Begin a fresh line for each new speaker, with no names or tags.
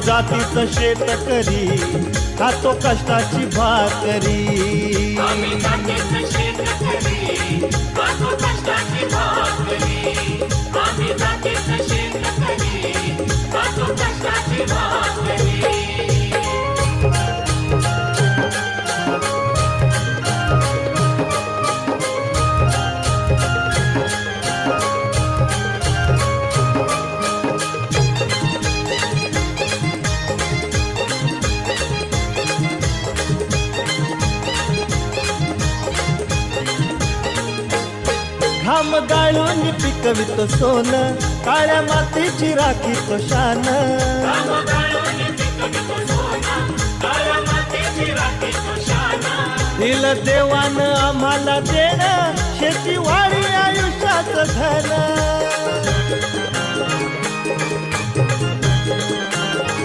जातीच शेतकरी खातो कष्टाची भाकरी.
खातो कष्टाची भाकरी. आम्ही
घाम गाळून पिकवितो सोन काळ्या मातीची राखी तो शान दिल देवान आम्हाला देणं शेती वाढी आयुष्याचं धन.